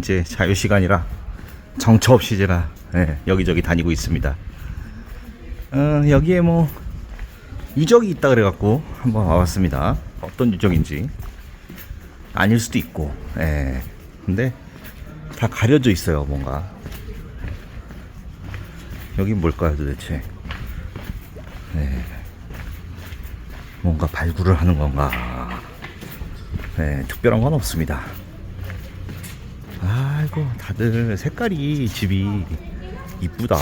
네, 이제 자유 시간이라 정처 없이 제가 네, 여기저기 다니고 있습니다. 어, 여기에 뭐 유적이 있다 그래갖고 한번 와봤습니다. 어떤 유적인지 아닐 수도 있고, 예. 근데 다 가려져 있어요, 뭔가. 여긴 뭘까요, 도대체? 예. 뭔가 발굴을 하는 건가? 예, 특별한 건 없습니다. 아이고, 다들 색깔이 집이 이쁘다.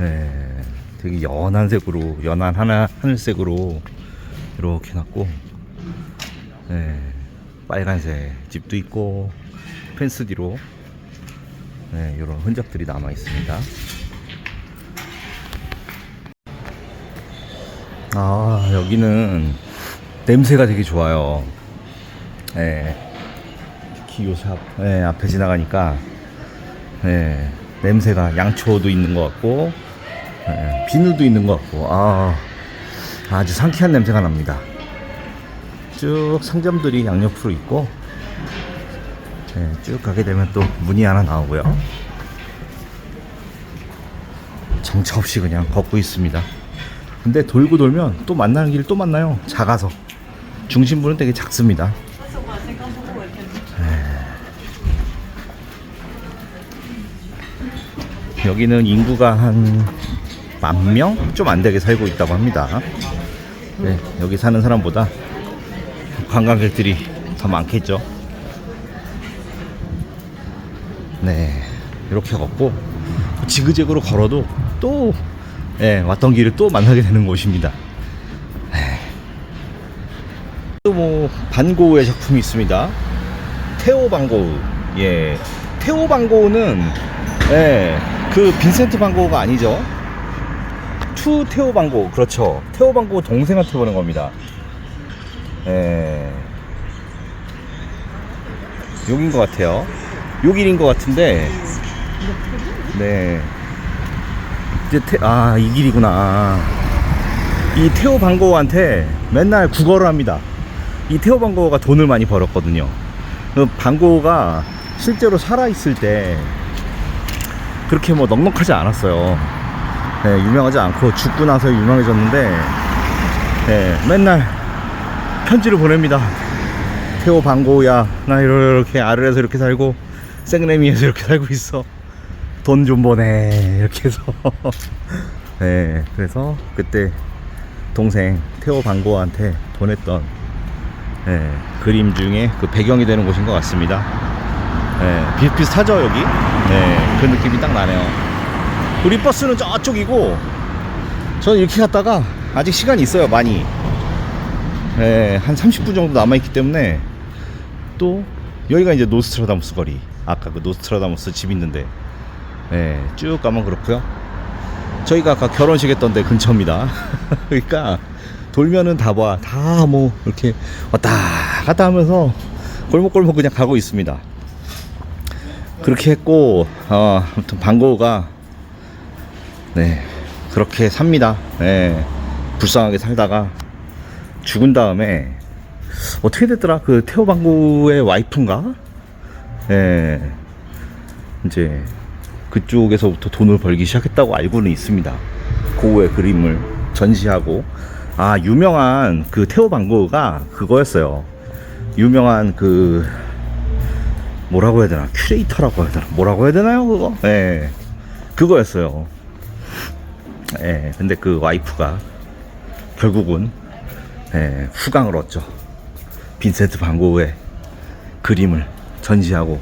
예, 되게 연한 색으로, 연한 하나, 하늘색으로 이렇게 놨고, 예, 빨간색 집도 있고, 펜스 뒤로, 예, 이런 흔적들이 남아 있습니다. 아, 여기는 냄새가 되게 좋아요. 예. 기요샵 예, 앞에 지나가니까 예, 냄새가 양초도 있는 것 같고 예, 비누도 있는 것 같고 아, 아주 상쾌한 냄새가 납니다. 쭉 상점들이 양옆으로 있고 예, 쭉 가게 되면 또 문이 하나 나오고요. 정처 없이 그냥 걷고 있습니다. 근데 돌고 돌면 또 만나는 길 또 만나요. 작아서 중심부는 되게 작습니다. 여기는 인구가 한 만 명? 좀 안 되게 살고 있다고 합니다. 네, 여기 사는 사람보다 관광객들이 더 많겠죠. 네, 이렇게 걷고 지그재그로 걸어도 또 예, 왔던 길을 또 만나게 되는 곳입니다. 또뭐 반고우의 작품이 있습니다. 테오 반고우. 예. 테오 반고우는 예, 그 빈센트 반고우가 아니죠. 투 테오 반고우. 그렇죠. 테오 반고우 동생한테 보는 겁니다. 예. 여긴 것 같아요. 요 길인 것 같은데. 네. 이제 테, 아, 이 길이구나. 이 테오 반고우한테 맨날 국어를 합니다. 이 테오 반고우가 돈을 많이 벌었거든요. 그 반고우가 실제로 살아있을 때 그렇게 뭐 넉넉하지 않았어요. 네, 유명하지 않고 죽고 나서 유명해졌는데 네, 맨날 편지를 보냅니다. 테오 반고우야, 나 이렇게 아르에서 이렇게 살고 생레미에서 이렇게 살고 있어. 돈 좀 보내 이렇게 해서 네, 그래서 그때 동생 테오 반고우한테 보냈던 예, 그림 중에 그 배경이 되는 곳인 것 같습니다. 예, 비슷비슷하죠 여기? 예, 그 느낌이 딱 나네요. 우리 버스는 저쪽이고 저는 이렇게 갔다가 아직 시간이 있어요 많이. 예, 한 30분 정도 남아 있기 때문에 또 여기가 이제 노스트라다무스 거리. 아까 그 노스트라다무스 집 있는데 예, 쭉 가면 그렇고요. 저희가 아까 결혼식 했던 데 근처입니다. 그러니까 돌면은 다 봐. 다 뭐 이렇게 왔다 갔다 하면서 골목골목 그냥 가고 있습니다. 그렇게 했고 어, 아무튼 방고가 네 그렇게 삽니다. 네 불쌍하게 살다가 죽은 다음에 어떻게 됐더라 그 태호 방고의 와이프인가? 예 이제 그쪽에서부터 돈을 벌기 시작했다고 알고는 있습니다. 고우의 그림을 전시하고 아 유명한 그 테오 방고가 그거였어요. 유명한 그 뭐라고 해야 되나 큐레이터라고 해야 되나 뭐라고 해야 되나요 그거? 예 그거였어요. 예 근데 그 와이프가 결국은 예, 후광을 얻죠. 빈센트 방고의 그림을 전시하고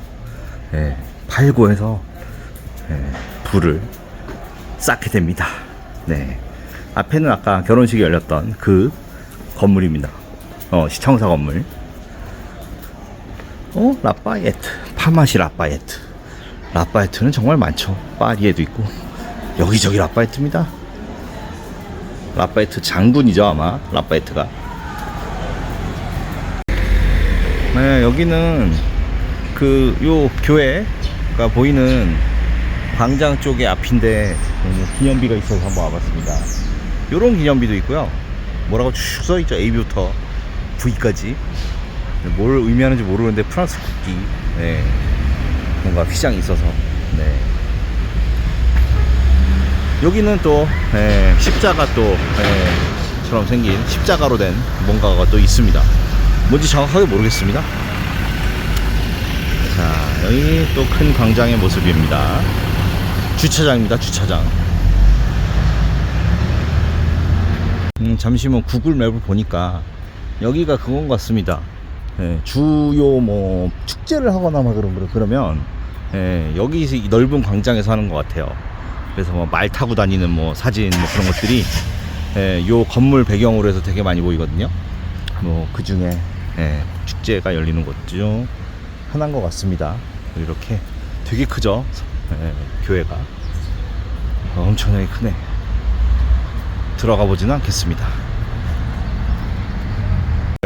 예, 팔고 해서 예, 불을 쌓게 됩니다. 네. 앞에는 아까 결혼식이 열렸던 그 건물입니다. 어, 시청사 건물. 어, 라파예트. 파마시 라파예트. 라파예트는 정말 많죠. 파리에도 있고. 여기저기 라파예트입니다. 라파예트 장군이죠, 아마. 라파예트가. 네, 여기는 그, 요 교회가 보이는 광장 쪽의 앞인데 음, 기념비가 있어서 한번 와봤습니다. 요런 기념비도 있고요. 뭐라고 쭉 써있죠. A부터 V까지. 뭘 의미하는지 모르는데 프랑스 국기 네. 뭔가 휘장이 있어서 네. 여기는 또 예, 십자가 또 예, 처럼 생긴 십자가로 된 뭔가가 또 있습니다. 뭔지 정확하게 모르겠습니다. 자 여기 또 큰 광장의 모습입니다. 주차장입니다. 주차장. 음, 잠시만 구글 맵을 보니까 여기가 그건 것 같습니다. 예, 주요 뭐 축제를 하거나 막 그런 그러면 예, 여기 이 넓은 광장에서 하는 것 같아요. 그래서 뭐 말 타고 다니는 뭐 사진 뭐 그런 것들이 예, 요 건물 배경으로 해서 되게 많이 보이거든요. 뭐 그 중에 예, 축제가 열리는 곳 중 하나인 것 같습니다. 이렇게 되게 크죠, 예, 교회가 어, 엄청나게 크네. 들어가 보지는 않겠습니다.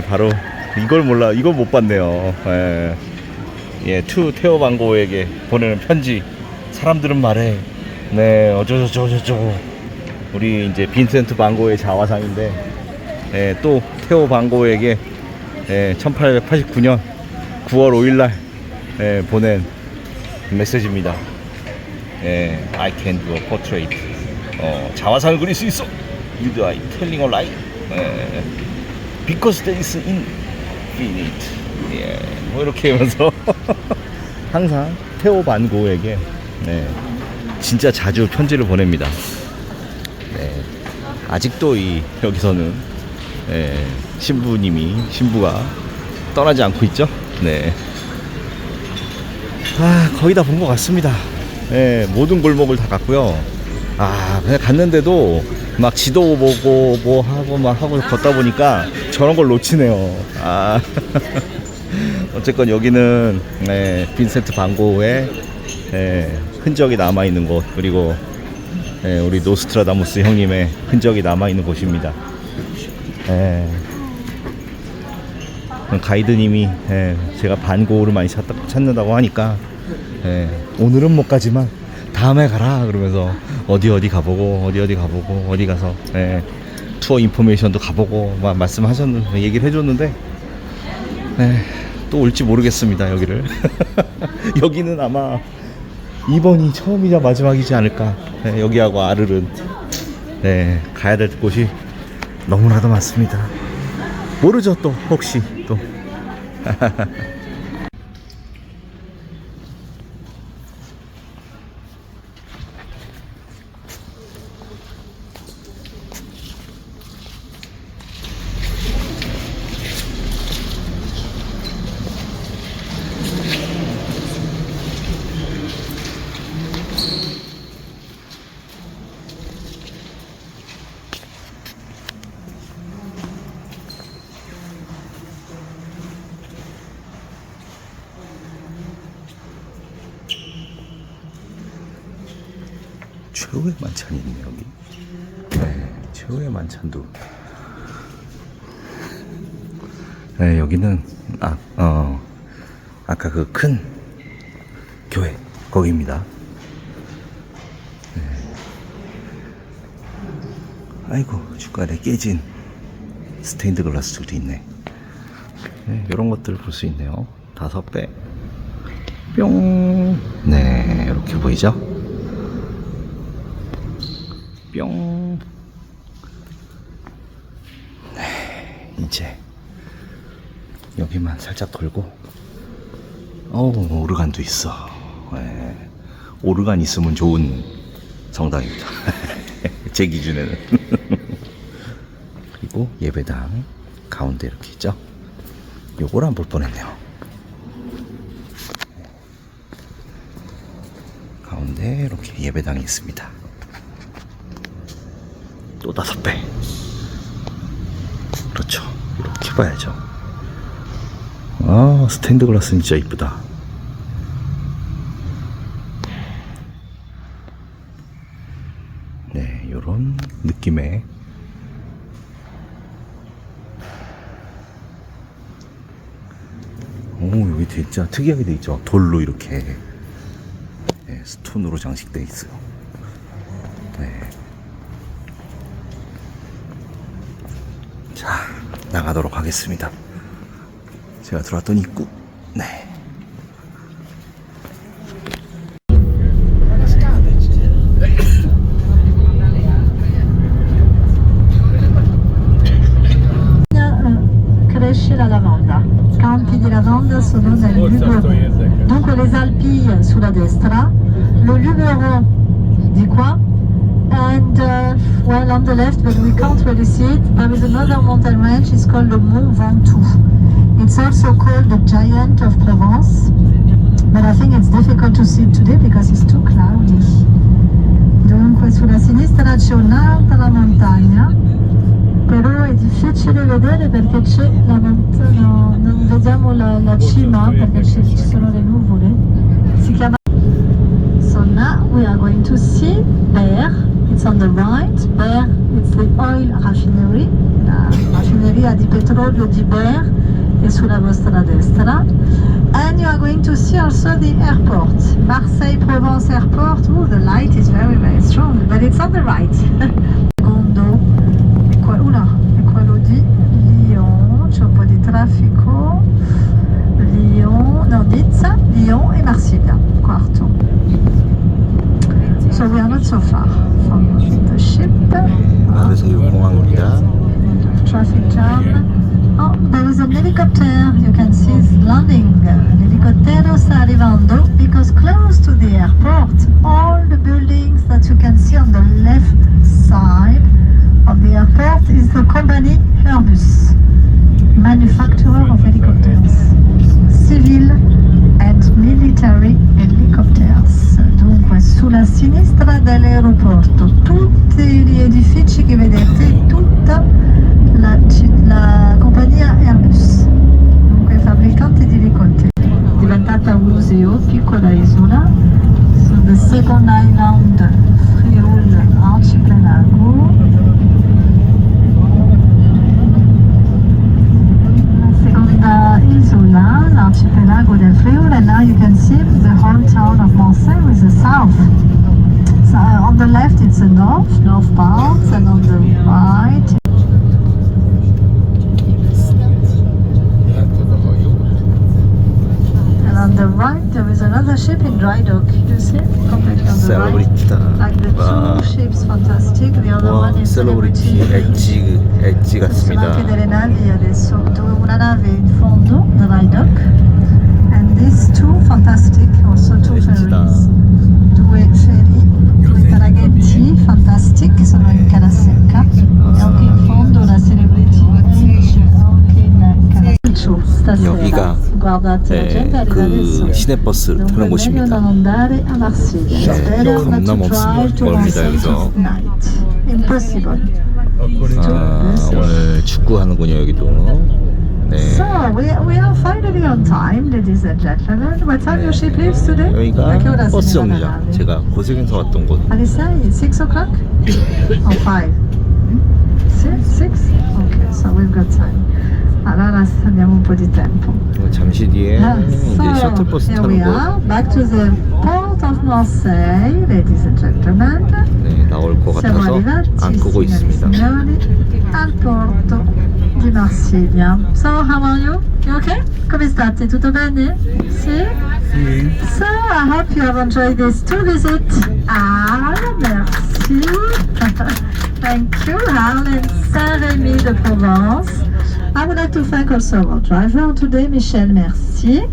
바로 이걸 몰라, 이걸 못 봤네요. 예, 예, 투 테오 방고에게 보내는 편지. 사람들은 말해. 네, 어쩌저쩌저쩌. 우리 이제 빈센트 방고의 자화상인데, 예, 또 테오 방고에게 예, 1889년 9월 5일날 예, 보낸 메시지입니다. 예, I can do a portrait. 어, 자화상을 그릴 수 있어. You are telling a lie. 예, because there is infinite. 예, 뭐 이렇게 하면서 항상 테오 반고에게 네, 진짜 자주 편지를 보냅니다. 네, 아직도 이 여기서는 예, 신부님이 신부가 떠나지 않고 있죠. 네. 아 거의 다 본 것 같습니다. 예, 모든 골목을 다 갔고요. 아 그냥 갔는데도 막 지도 보고 뭐 하고 막 하고 걷다 보니까 저런 걸 놓치네요. 아 어쨌건 여기는 예, 빈센트 반고의 예, 흔적이 남아 있는 곳 그리고 예, 우리 노스트라다무스 형님의 흔적이 남아 있는 곳입니다. 예. 가이드님이 예, 제가 반고를 많이 찾다, 찾는다고 하니까 예, 오늘은 못 가지만 다음에 가라 그러면서 어디 어디 가보고 어디 어디 가보고 어디 가서 예, 투어 인포메이션도 가보고 막 말씀하셨는 얘기를 해줬는데 예, 또 올지 모르겠습니다 여기를. 여기는 아마 이번이 처음이자 마지막이지 않을까. 예, 여기하고 아르른. 네, 가야 될 곳이 너무나도 많습니다. 모르죠 또 혹시 또 최후의 만찬이 있네 여기 네, 최후의 만찬도 네, 여기는 아, 어, 아까 그 큰 교회 거기입니다 네. 아이고 주가에 깨진 스테인드 글라스도 있네 네, 이런 것들 볼 수 있네요 다섯 배 뿅. 네, 이렇게 보이죠? 뿅. 네, 이제 여기만 살짝 돌고, 어우, 오르간도 있어. 네, 오르간 있으면 좋은 성당입니다. 제 기준에는. 그리고 예배당 가운데 이렇게 있죠? 요걸 안 볼 뻔했네요. 가운데 이렇게 예배당이 있습니다. 또 다섯 배. 그렇죠. 이렇게 봐야죠. 아, 스탠드 글라스 진짜 이쁘다. 네, 요런 느낌의 오, 여기 진짜 특이하게 돼 있죠. 돌로 이렇게 네, 스톤으로 장식돼 있어요. 네. 자, 나가도록 하겠습니다. 제가 들어왔던 입구. 네. I think it's difficult to see today because it's too cloudy. Dunque sulla sinistra c'è un'altra montagna, però è difficile vedere perché c'è la montagna, no, non vediamo la, la cima perché ci sono le nuvole. Si chiama So now we are going to see Ber. It's on the right. Ber, it's the oil raffinery. La raffineria di petrolio di Ber è sulla vostra destra. And you are going to see also the airport, Marseille Provence Airport. Oh, the light is very, very strong, but it's on the right. Gondo, Equaluna, Equalodi, Lyon, Chopo di Traffico, Lyon, no, Nizza, Lyon et Marsiglia, Quarto. So we are not so far from the ship. Traffic jam. Oh, there is an helicopter. You can see it's landing. El helicóptero está arrivando because close to the airport, all the buildings that you can see on the left side of the airport is the company Airbus, manufacturer of helicopters, civil and military helicopters. Dunque, sulla sinistra dell'aeroporto, tutti gli edifici che vedete, tutta la, ci- la compagnia Airbus, dunque fabbricante di elicotteri. Diventata un museo, piccola isola, so the second island, Friul Archipelago. La seconda isola, l'archipelago del Friul, and now you can see the whole town of Marseille with the south. So on the left it's the north, north part, and on the right is another ship in dry dock. You see it? Completely on the right. 셀러브리티다. Like the 와, two ships, fantastic. The other 와 one is 셀러브리티 Celebrity. 엣지 엣지 Ci sono 같습니다. anche delle navi adesso. Dove una nave in fondo, the dry dock. And these two, fantastic, also two 엣지다. ferries. Due ferry, due traghetti, fantastic, sono in cala secca. E anche in fondo la Celebrity Edge, anche in cala stasera. 여기가, 네. 그 시내버스를 타는 곳입니다. 네, 겁나 to 멀- drive to 멀습니다, Marseille 여기서. tonight. Impossible. 아, 오늘 축구하는군요 여기도. 네. So we, we are finally on time, ladies and gentlemen. What time your ship leaves today? 여기가 버스 정류장. 제가 고색에서 왔던 곳. Alle 6? 6 o'clock? or 5? 6? 6? Ok, so we've got time. Allora abbiamo un po' di tempo. 잠시 뒤에 Ah, 이제 so, 셔틀버스 here we 타는 곳. are, back to the port of Marseille, ladies and gentlemen. 네, 나올 것 Siamo 같아서 arrivati, 안 끄고 signore e 있습니다. signori, al porto di Marsiglia. So, how are you? You okay? Come state? Tutto bene? Sì? So, I hope you have enjoyed this tour visit. Ah, merci. Thank you, Harlan Saint-Rémy de Provence. I would like to thank also our driver today, Michel Merci.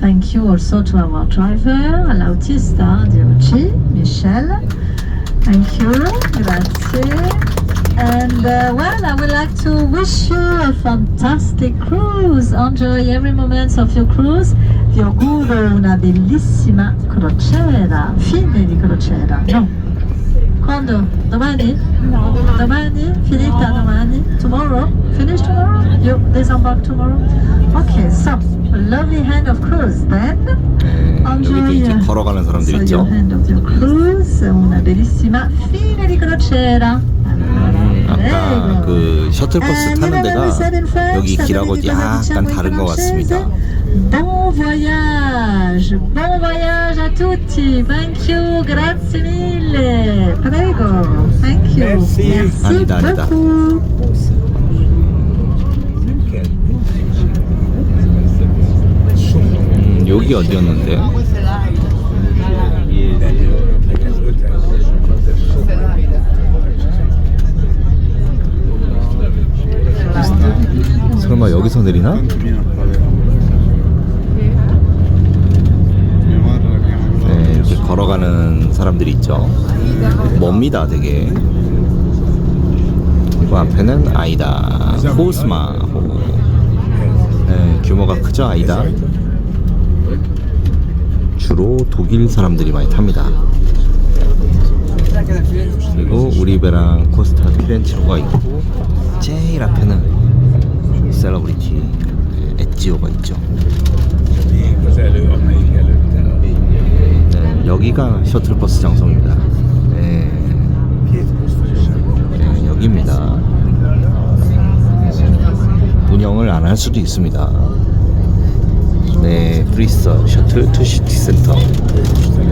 Thank you also to our driver, l'autista di oggi, Michel. Thank you, grazie. And uh, well, I would like to wish you a fantastic cruise. Enjoy every moment of your cruise. Vi auguro una bellissima crociera, fine di crociera. No. Quando? Domani? Domani? Finita domani? Tomorrow? Finish tomorrow? You disembark tomorrow? Okay, so lovely hand of cruise then. 네, 여기도 이제 Enjoy. 걸어가는 So 사람들 your 있죠. hand of your cruise, una bellissima fine di crociera. 음, 아까 그 셔틀버스 And 타는 you know what we said in 데가 French? 여기 길하고 약간 다른 것 같습니다. Bon voyage, bon voyage a tutti. Thank you, grazie mille. Prego. Thank you. Merci. 아니다, 아니다. beaucoup. 여기 어디였는데? 설마 여기서 내리나? 네, 이렇게 걸어가는 사람들이 있죠. 멉니다, 되게. 그리고 앞에는 아이다. 호스마호. 네, 규모가 크죠, 아이다. 주로 독일 사람들이 많이 탑니다. 그리고 우리 배랑 코스타 피렌체로가 있고 제일 앞에는 셀러브리티 엣지오가 있죠. 네, 여기가 셔틀버스 장소입니다. 네, 네, 여기입니다. 운영을 안 할 수도 있습니다. 네, 브리스 셔틀 투 시티 센터.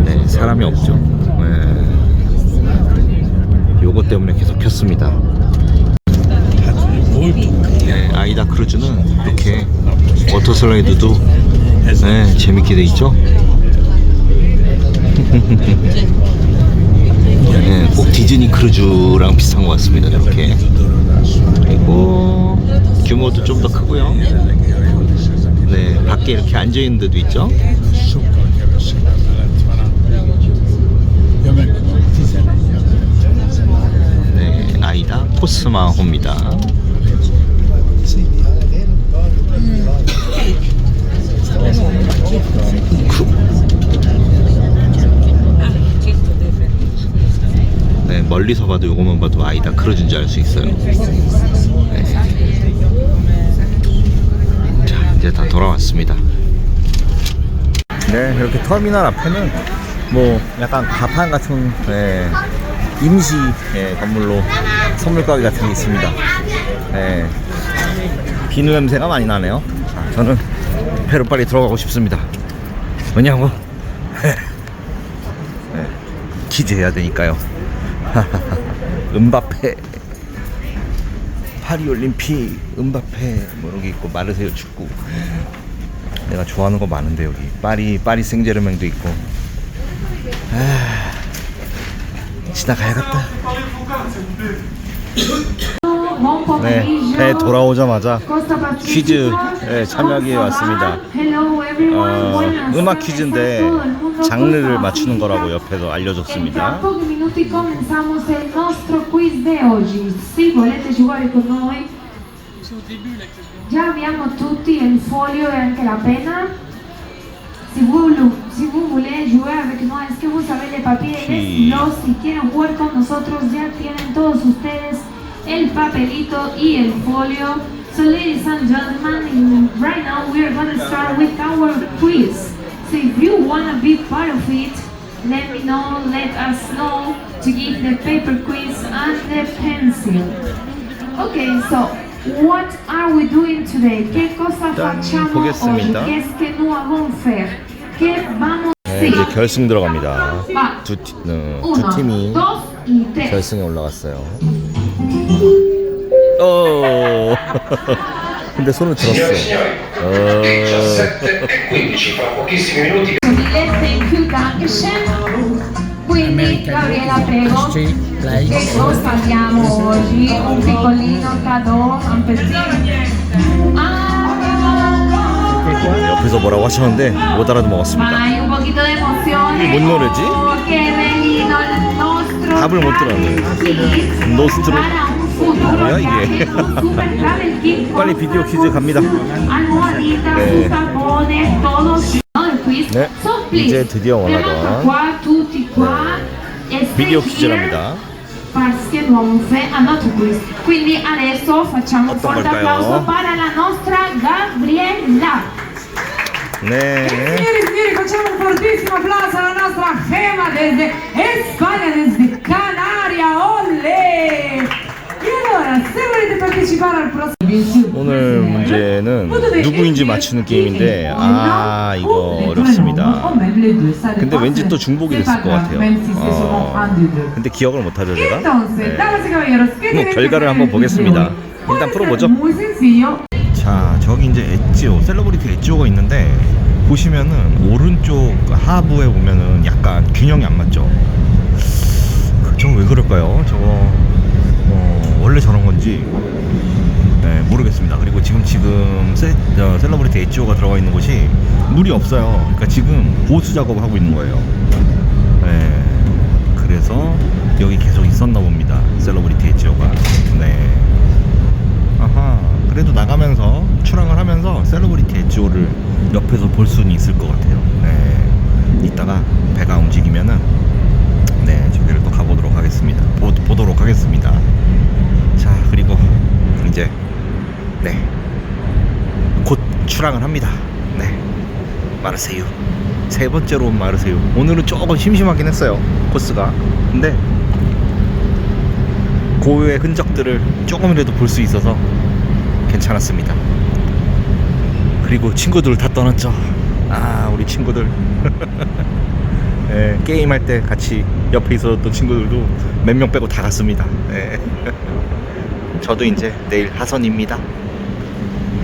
네, 사람이 없죠. 네. 요거 때문에 계속 켰습니다. 네, 아이다 크루즈는 이렇게 워터 슬라이드도 네, 재밌게 돼 있죠. 네, 꼭 디즈니 크루즈랑 비슷한 것 같습니다. 이렇게 그리고 규모도 좀 더 크고요. 네, 밖에 이렇게 앉아 있는 데도 있죠. 네, 아이다 코스마호입니다. 크. 네, 멀리서 봐도 요거만 봐도 아이다 크루즈인 줄 알 수 있어요. 네. 자, 이제 다 돌아왔습니다. 네, 이렇게 터미널 앞에는 뭐 약간 가판 같은 네, 임시 예, 건물로 선물 가게 같은 게 있습니다. 네, 비누 냄새가 많이 나네요. 자, 저는 배로 빨리 들어가고 싶습니다. 왜냐고? 네, 기재해야 되니까요. 음바페 파리 올림픽 음바페 뭐 이런 게 있고 마르세유 축구. 내가 좋아하는 거 많은데 여기. 파리 파리 생제르맹도 있고. 아, 지나가야겠다 네, 배 돌아오자마자 퀴즈 예, 참여하기에 왔습니다. 어, 음악 퀴즈인데 장르를 맞추는 거라고 옆에서 알려줬습니다. pochi minuti cominciamo il nostro quiz di oggi. Se volete giocare con noi, già abbiamo tutti il foglio e anche la penna. Si vous, si vous voulez jouer avec nous, est-ce que vous avez les papiers y les Sí. estilos? Si quieren jugar con nosotros, ya tienen todos ustedes el papelito y el folio. So, ladies and gentlemen, right now we are going to start with our quiz. So, if you want to be part of it, let me know, let us know to give the paper quiz and the pencil. Okay, so what are we doing today? ¿Qué cosa 일단 facciamo 보겠습니다. oggi? Qu'est-ce que nous allons faire? ¿Qué vamos a 네, 이제 hacer? 결승 들어갑니다. Va. 두, 팀- 어, 두 Uno, 팀이 dos y tres. 결승에 올라갔어요. 어. 근데 손을 들었어. 어. 17 e 15 fra pochissimi minuti Thank you, Dankeschön. Quindi Gabriela prego, che cosa abbiamo oggi? Un piccolino cadeau, un petit. Ah, 옆에서 뭐라고 하셨는데 못 알아먹었습니다. Vai, un poquito de emozione. 뭔 노래지? Oh, 답을 못 들었네. 노스트로 뭐야, 이게? viaje con super travel kit 빨리 비디오 퀴즈 갑니다. almohaditas, 네. sus tapones, todos. No, il quiz. 네, So, please, 이제 드디어 원하던 fermate qua, tutti qua. e stay 비디오 here. 퀴즈랍니다. Parce non fe andato quiz. Quindi adesso facciamo un Otto forte marcaio. applauso para la nostra Gabriella. 네. Signori e signori, facciamo un fortissimo applauso alla nostra Gema desde Spagna, desde 오늘 문제는 누구인지 맞추는 게임인데 아 이거 어렵습니다. 근데 왠지 또 중복이 됐을 것 같아요. 어, 근데 기억을 못하죠 제가. 네. damas y caballeros, ¿qué 뭐 결과를 한번 보겠습니다. hoy? 일단 풀어보죠. 자 저기 이제 엣지오 셀러브리티 엣지오가 있는데 보시면은 오른쪽 하부에 보면은 약간 균형이 안 맞죠. 그, 저거 왜 그럴까요? 저거 어, 원래 저런 건지 네, 모르겠습니다. 그리고 지금 지금 세, 어, 셀러브리티 HO가 들어가 있는 곳이 물이 없어요. 그러니까 지금 보수 작업을 하고 있는 거예요. 네, 그래서 여기 계속 있었나 봅니다. 셀러브리티 HO가. 네. 아하. 그래도 나가면서 출항을 하면서 셀러브리티 HO를 옆에서 볼 수는 있을 것 같아요. 네. 이따가 배가 움직이면은 네 저기를 또 가보도록 하겠습니다. 보, 보도록 하겠습니다. 자 그리고 이제 네. 곧 출항을 합니다. 네. 마르세유. 세 번째로 온 마르세유. 오늘은 조금 심심하긴 했어요. 코스가. 근데 고유의 흔적들을 조금이라도 볼 수 있어서 괜찮았습니다. 그리고 친구들 다 떠났죠. 아, 우리 친구들. 예, 게임할 때 같이 옆에 있었던 친구들도 몇 명 빼고 다 갔습니다. 예. 저도 이제 내일 하선입니다.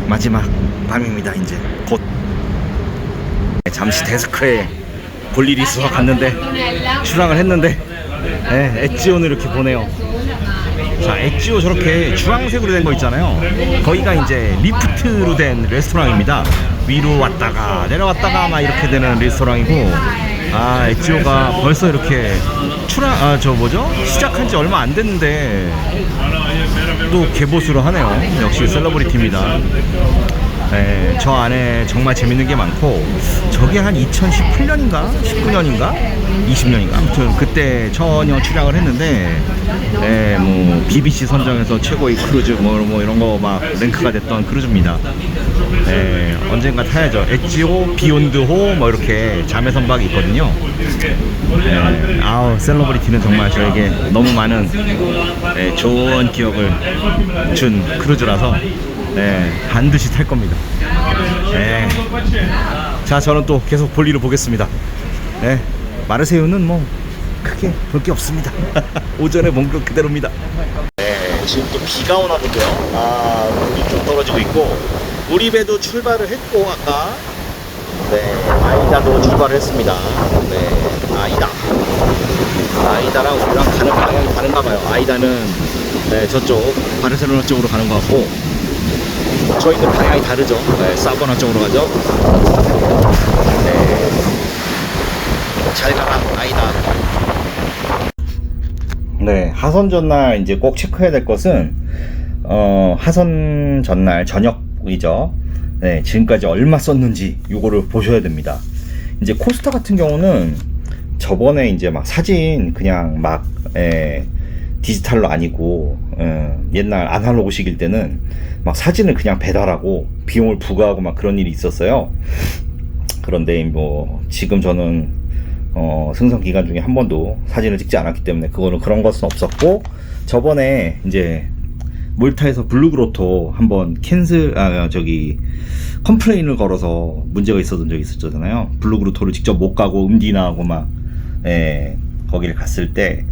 마지막 밤입니다. 이제 곧 네, 잠시 데스크에 볼 일이 있어서 갔는데 출항을 했는데 네, 엣지온을 이렇게 보네요. 자, 엣지오 저렇게 주황색으로 된 거 있잖아요. 거기가 이제 리프트로 된 레스토랑입니다. 위로 왔다가 내려왔다가 막 이렇게 되는 레스토랑이고 아, 엣지오가 벌써 이렇게 출항 아, 저 뭐죠? 시작한 지 얼마 안 됐는데 또 개보수를 하네요. 역시 셀러브리티입니다. 네, 저 안에 정말 재밌는 게 많고 저게 한 2018년인가 19년인가 20년인가 아무튼 그때 전혀 출항을 했는데 네, 뭐 BBC 선정에서 최고의 크루즈 뭐, 뭐 이런 거 막 랭크가 됐던 크루즈입니다. 네, 언젠가 타야죠. 엣지호, 비욘드호 뭐 이렇게 자매 선박이 있거든요. 네, 아우 셀러브리티는 정말 저에게 너무 많은 네, 좋은 기억을 준 크루즈라서 네, 반드시 탈 겁니다. 네. 자, 저는 또 계속 볼일을 보겠습니다. 네, 마르세유는 뭐 크게 볼 게 없습니다. 오전에 본것 그대로입니다. 네, 지금 또 비가 오나 본데요. 아, 물이 좀 떨어지고 있고 우리 배도 출발을 했고 아까 네, 아이다도 출발을 했습니다. 네, 아이다. 아이다랑 우리랑 가는 방향이 다른가 봐요. 아이다는 네, 저쪽 바르셀로나 쪽으로 가는 것 같고 저희는 방향이 다르죠. 네, 사보나 쪽으로 가죠. 네. 잘 가라, 아이다. 네, 하선 전날 이제 꼭 체크해야 될 것은, 어, 하선 전날 저녁 이죠. 네, 지금까지 얼마 썼는지 요거를 보셔야 됩니다. 이제 코스타 같은 경우는 저번에 이제 막 사진 그냥 막, 예, 디지털로 아니고, 예, 옛날 아날로그식일 때는 막 사진을 그냥 배달하고 비용을 부과하고 막 그런 일이 있었어요. 그런데 뭐 지금 저는 어, 승선 기간 중에 한 번도 사진을 찍지 않았기 때문에 그거는 그런 것은 없었고 저번에 이제 몰타에서 블루그로토 한번 캔슬 아 저기 컴플레인을 걸어서 문제가 있었던 적이 있었잖아요. 블루그로토를 직접 못 가고 음디나하고 막 예, 거기를 갔을 때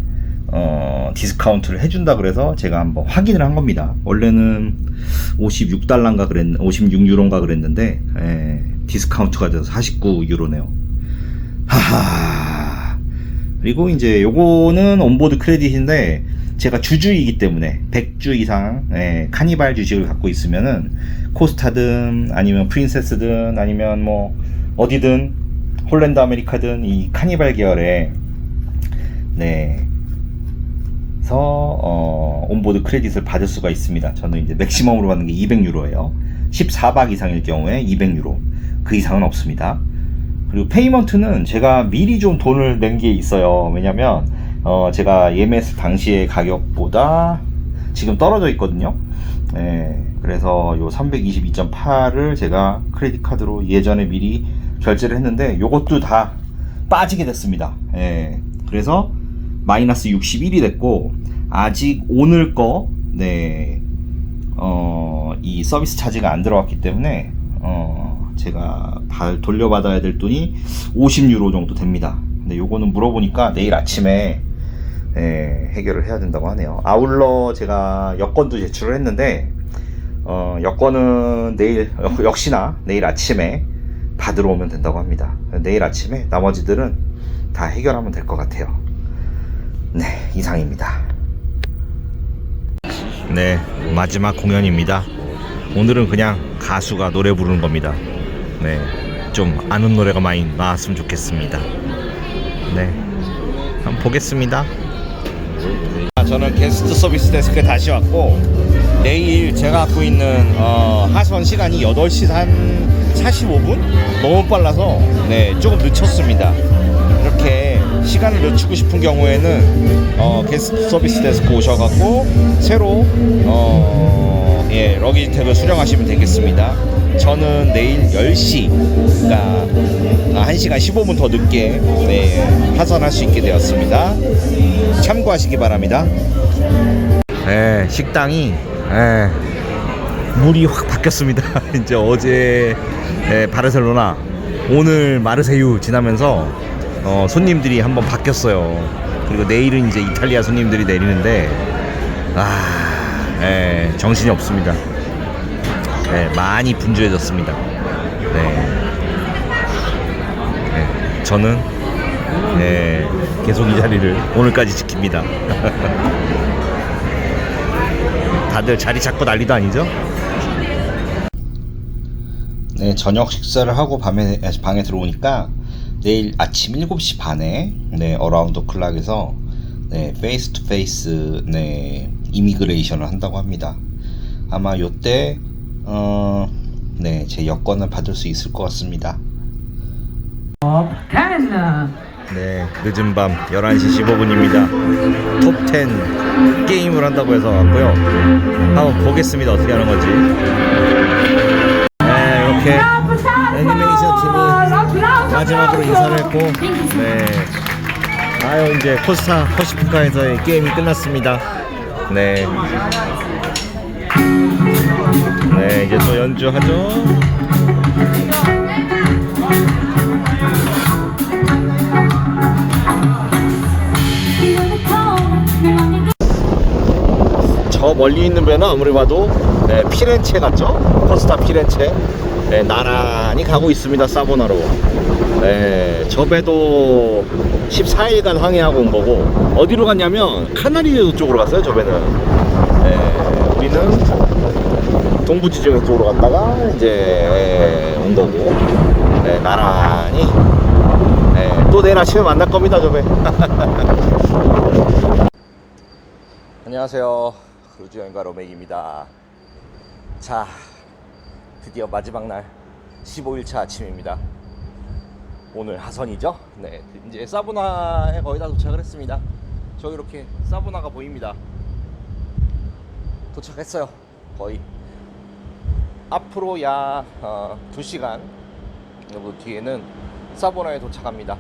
어, 디스카운트를 해준다 그래서 제가 한번 확인을 한 겁니다. 원래는 56달러인가 그랬, 56유로인가 그랬는데, 예, 디스카운트가 돼서 49유로네요. 하하. 그리고 이제 요거는 온보드 크레딧인데, 제가 주주이기 때문에 100주 이상 예, 카니발 주식을 갖고 있으면은 코스타든 아니면 프린세스든 아니면 뭐 어디든 홀랜드 아메리카든 이 카니발 계열의 네 그래서 어, 온보드 크레딧을 받을 수가 있습니다. 저는 이제 맥시멈으로 받는 게 200유로예요. 14박 이상일 경우에 200유로. 그 이상은 없습니다. 그리고 페이먼트는 제가 미리 좀 돈을 낸 게 있어요. 왜냐면 어, 제가 예매했을 당시의 가격보다 지금 떨어져 있거든요. 예, 그래서 요 322.8을 제가 크레딧 카드로 예전에 미리 결제를 했는데 요것도 다 빠지게 됐습니다. 예, 그래서 마이너스 61이 됐고 아직 오늘 거 네. 어, 이 서비스 차지가 안 들어왔기 때문에 어, 제가 다 돌려받아야 될 돈이 50유로 정도 됩니다. 근데 요거는 물어보니까 내일 아침에 예, 해결을 해야 된다고 하네요. 아울러 제가 여권도 제출을 했는데 어, 여권은 내일 역- 역시나 내일 아침에 받으러 오면 된다고 합니다. 내일 아침에 나머지들은 다 해결하면 될 것 같아요. 네, 이상입니다. 네, 마지막 공연입니다. 오늘은 그냥 가수가 노래 부르는 겁니다. 네, 좀 아는 노래가 많이 나왔으면 좋겠습니다. 네, 한번 보겠습니다. 저는 게스트 서비스 데스크에 다시 왔고 내일 제가 갖고 있는 어, 하선 시간이 8시 한 45분? 너무 빨라서 네 조금 늦췄습니다. 이렇게 시간을 늦추고 싶은 경우에는 어, 게스트 서비스 데스크 오셔갖고 새로 어, 예, 러기지 탭을 수령하시면 되겠습니다. 저는 내일 10시, 그러니까 1시간 15분 더 늦게 네, 하선할 수 있게 되었습니다. 참고하시기 바랍니다. 네, 식당이 네, 물이 확 바뀌었습니다. 이제 어제 네, 바르셀로나, 오늘 마르세유 지나면서 어, 손님들이 한번 바뀌었어요. 그리고 내일은 이제 이탈리아 손님들이 내리는데 아, 네, 정신이 없습니다. 네, 많이 분주해졌습니다. 네. 네, 저는 네, 계속 이 자리를 오늘까지 지킵니다. 다들 자리 잡고 난리도 아니죠? 네, 저녁 식사를 하고 밤에 방에 들어오니까 내일 아침 7시 반에 네, 어라운드 클락에서 네, 페이스 투 페이스 네, 이미그레이션을 한다고 합니다. 아마 요때 어, 네, 제 여권을 받을 수 있을 것 같습니다. 네, 늦은 밤 11시 15분입니다. 톱10 게임을 한다고 해서 왔고요. 한번 보겠습니다. 어떻게 하는 건지. 네, 이렇게 애니메이션 팀이 마지막으로 인사를 했고, 네. 아유, 이제 코스타 퍼시피카에서의 게임이 끝났습니다. 네. 네, 이제 또 연주하죠. 저 멀리 있는 배는 아무리 봐도 네, 피렌체 같죠? 코스타 피렌체 네, 나란히 가고 있습니다 사보나로 네, 저 배도 14일간 항해하고 온 거고 어디로 갔냐면 카나리제도 쪽으로 갔어요 저 배는 네, 우리는 동부지정 쪽으로 갔다가 이제 온 거고 네, 나란히 네, 또 내일 아침에 만날 겁니다 저배 안녕하세요. 크루즈 여행가 로맥입니다. 자, 드디어 마지막 날 15일차 아침입니다. 오늘 하선이죠? 네, 이제 사보나에 거의 다 도착을 했습니다. 저기 이렇게 사보나가 보입니다. 도착했어요. 거의. 앞으로 약 어, 2시간 정도 뒤에는 사보나에 도착합니다.